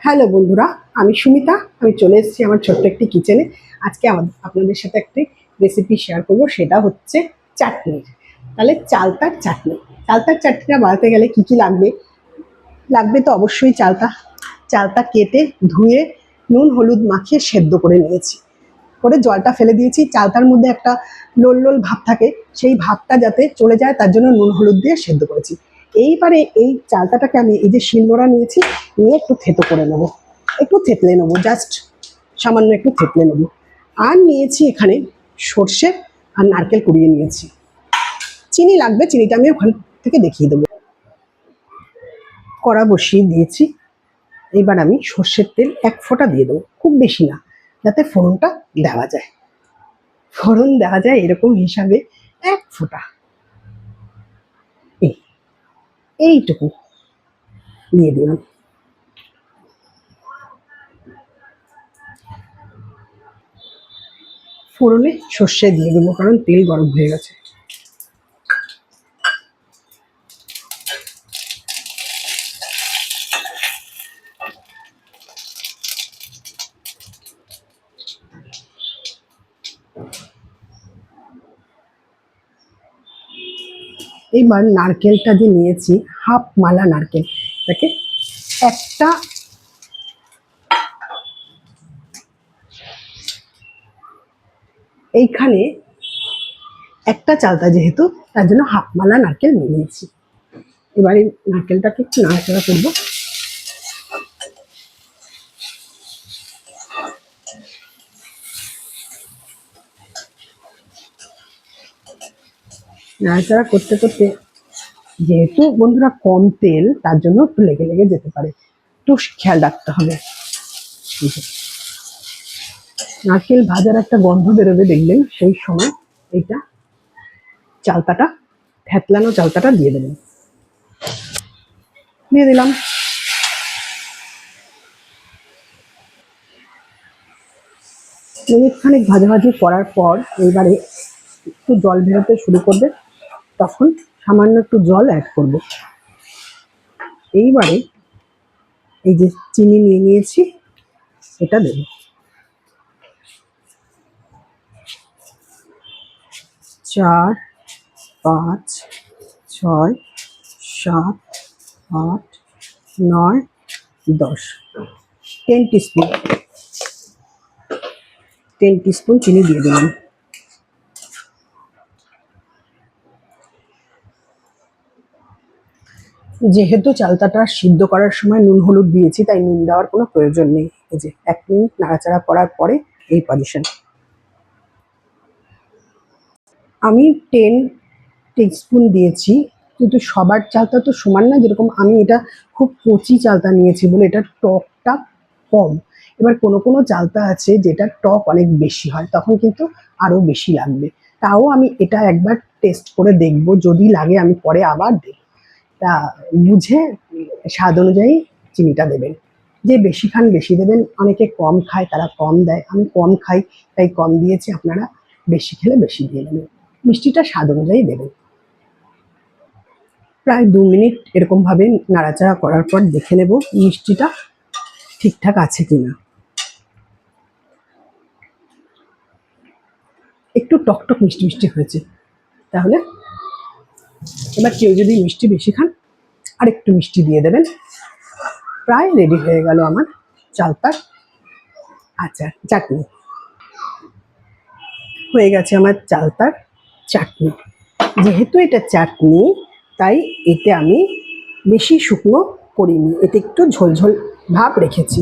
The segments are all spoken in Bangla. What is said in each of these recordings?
হ্যালো বন্ধুরা, আমি সুমিতা, আমি চলে এসেছি আমার ছোট্ট একটি কিচেনে। আজকে আপনাদের সাথে একটি রেসিপি শেয়ার করব, সেটা হচ্ছে চাটনির তাহলে চালতার চাটনি। চালতার চাটনিটা বানাতে গেলে কি কি লাগবে? লাগবে তো অবশ্যই চালতা। চালতা কেটে, ধুয়ে, নুন, হলুদ মাখিয়ে সেদ্ধ করে নিয়েছি। করে জলটা ফেলে দিয়েছি। চালতার মধ্যে একটা লোল লোল ভাব থাকে। সেই ভাবটা যাতে চলে যায়, তার জন্য নুন, হলুদ দিয়ে সেদ্ধ করেছি। এইবারে এই চালতাটাকে আমি এই যে শিলনোড়া নিয়েছি, নিয়ে একটু থেতো করে নেব। একটু থেতলে নেব জাস্ট সামান্য একটু থেতলে নেব। আর নিয়েছি এখানে সর্ষে আর নারকেল কুড়িয়ে নিয়েছি। চিনি লাগবে, চিনিটা আমি ওখান থেকে দেখিয়ে দেবো। কড়া বসিয়ে দিয়েছি। এবার আমি সর্ষের তেল এক ফোঁটা দিয়ে দেবো, খুব বেশি না, যাতে ফোড়নটা দেওয়া যায়। ফোড়ন দেওয়া যায় এরকম হিসাবে এক ফোঁটা এই এইটুকু। দিয়ে দিলাম। ফোড়নে সর্ষে দিয়ে দেবো কারণ তেল গরম হয়ে গেছে। এইবার নারকেলটা যে নিয়েছি, হাফ মালা নারকেল দেখে একটা এইখানে একটা চালতা যেহেতু, তার জন্য হাফ মালা নারকেল নিয়েছি। এবার নারকেলটাকে একটু নাড়াচাড়া করব। নাড়াচাড়া করতে করতে যেহেতু বন্ধুরা কম তেল, তার জন্য একটু লেগে লেগে যেতে পারে। একটু খেয়াল রাখতে হবে। নারকেল ভাজার একটা গন্ধ বেরোবে দেখলেন সেই সময় এইটা চালতাটা থ্যাতলানো চালতাটা দিয়ে দেবেন। দিয়ে দিলাম। মিনিট খানিক ভাজাভাজি করার পর এইবারে একটু জল বেরোতে শুরু করবে। তখন সামান্য একটু জল অ্যাড করব। এইবারে এই যে চিনি নিয়ে নিয়েছি, এটা দেব। চার, পাঁচ, ছয়, সাত, আট, নয়, দশ। টেন টিস্পুন টেন টিস্পুন চিনি দিয়ে দিলাম। যেহেতু চালতাটা সিদ্ধ করার সময় নুন, হলুদ দিয়েছি, তাই নুন দেওয়ার কোনো প্রয়োজন নেই। এই যে এক মিনিট নাড়াচাড়া করার পরে এই পজিশন আমি টেন টিস্পুন দিয়েছি, কিন্তু সবার চালতা তো সমান না, যেরকম আমি এটা খুব কচি চালতা নিয়েছি বলে এটা টকটা কম। এবার কোনো কোনো চালতা আছে যেটা টক অনেক বেশি হয়, তখন কিন্তু আরও বেশি লাগবে। তাও আমি এটা একবার টেস্ট করে দেখব, যদি লাগে আমি পরে আবার দেব তা বুঝে স্বাদ অনুযায়ী চিনিটা দেবেন। যে বেশি খান বেশি দেবেন, অনেকে কম খায়, তারা কম দেয়। আমি কম খাই, তাই কম দিয়েছি, আপনারা বেশি খেলে বেশি দিয়ে দেবেন। মিষ্টিটা স্বাদ অনুযায়ী দেবেন। প্রায় দু মিনিট এরকমভাবে নাড়াচাড়া করার পর দেখে নেব মিষ্টিটা ঠিকঠাক আছে কি না একটু টকটক মিষ্টি মিষ্টি হয়েছে। তাহলে এবার কেউ যদি মিষ্টি বেশি খান আর একটু মিষ্টি দিয়ে দেবেন। প্রায় রেডি হয়ে গেল আমার চালতার আচার চাটনি। হয়ে গেছে আমার চালতার চাটনি। যেহেতু এটা চাটনি, তাই এতে আমি বেশি শুকনো করিনি, এতে একটু ঝোলঝোল ভাব রেখেছি।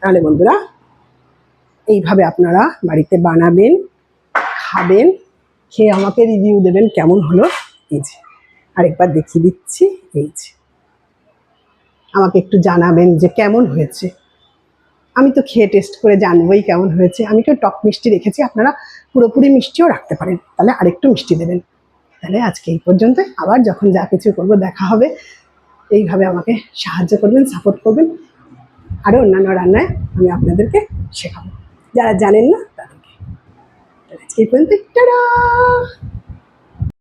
তাহলে বন্ধুরা, এইভাবে আপনারা বাড়িতে বানাবেন, খাবেন, খেয়ে আমাকে রিভিউ দেবেন কেমন হলো। এই যে, আরেকবার দেখিয়ে দিচ্ছি, এই যে। আমাকে একটু জানাবেন যে কেমন হয়েছে। আমি তো খেয়ে টেস্ট করে জানবোই কেমন হয়েছে। আমি তো টক মিষ্টি রেখেছি, আপনারা পুরোপুরি মিষ্টিও রাখতে পারেন। তাহলে আরেকটু মিষ্টি দেবেন। তাহলে আজকে এই পর্যন্ত আবার যখন যা কিছু করব, দেখা হবে। এইভাবে আমাকে সাহায্য করবেন সাপোর্ট করবেন। আরও অন্যান্য রান্নায় আমি আপনাদেরকে শেখাবো। যারা জানেন না, তাদেরকে। আজকে এই পর্যন্ত